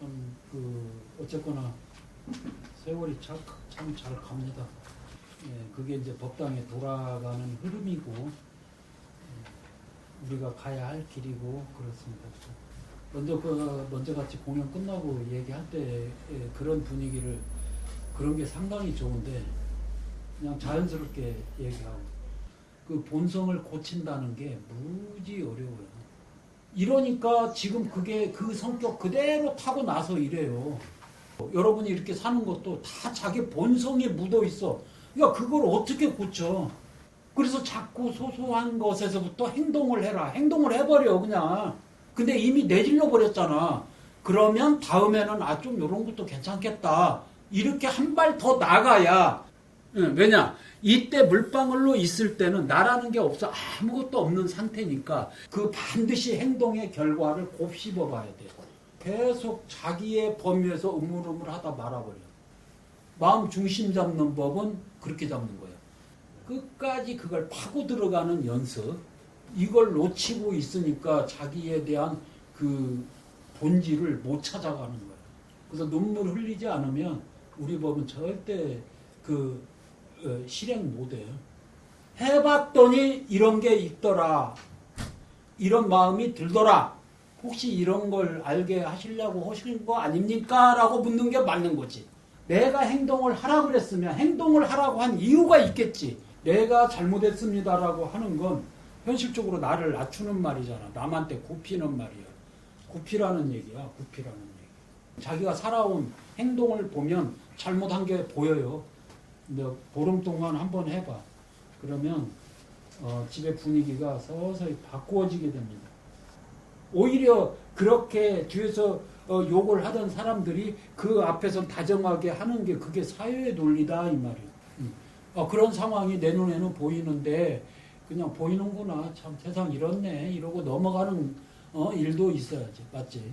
참그 어쨌거나 세월이 참 잘 갑니다. 예, 그게 이제 법당에 돌아가는 흐름이고 예, 우리가 가야 할 길이고 그렇습니다. 먼저 그 먼저 같이 공연 끝나고 얘기할 때 예, 그런 분위기를 그런 게 상당히 좋은데 그냥 자연스럽게 얘기하고 그 본성을 고친다는 게 무지 어려워요. 이러니까 지금 그게 그 성격 그대로 타고 나서 이래요. 여러분이 이렇게 사는 것도 다 자기 본성에 묻어 있어. 그러니까 그걸 어떻게 고쳐? 그래서 자꾸 소소한 것에서부터 행동을 해라. 행동을 해버려 그냥. 근데 이미 내질러 버렸잖아. 그러면 다음에는 아좀 이런 것도 괜찮겠다. 이렇게 한 발 더 나가야. 응, 왜냐? 이때 물방울로 있을 때는 나라는 게 없어 아무것도 없는 상태니까 그 반드시 행동의 결과를 곱씹어 봐야 돼요. 계속 자기의 범위에서 우물우물하다 말아버려. 마음 중심 잡는 법은 그렇게 잡는 거예요. 끝까지 그걸 파고 들어가는 연습. 이걸 놓치고 있으니까 자기에 대한 그 본질을 못 찾아가는 거예요. 그래서 눈물 흘리지 않으면 우리 법은 절대 그 어, 실행 못 해요. 해봤더니 이런 게 있더라. 이런 마음이 들더라. 혹시 이런 걸 알게 하시려고 하시는 거 아닙니까? 라고 묻는 게 맞는 거지. 내가 행동을 하라 그랬으면 행동을 하라고 한 이유가 있겠지. 내가 잘못했습니다라고 하는 건 현실적으로 나를 낮추는 말이잖아. 남한테 굽히는 말이야. 굽히라는 얘기야. 굽히라는 얘기. 자기가 살아온 행동을 보면 잘못한 게 보여요. 보름 동안 한번 해봐. 그러면 어, 집의 분위기가 서서히 바꾸어지게 됩니다. 오히려 그렇게 뒤에서 어, 욕을 하던 사람들이 그 앞에서 다정하게 하는 게 그게 사회의 논리다 이 말이에요. 음. 어, 그런 상황이 내 눈에는 보이는데 그냥 보이는구나 참 세상 이렇네 이러고 넘어가는 어, 일도 있어야지 맞지?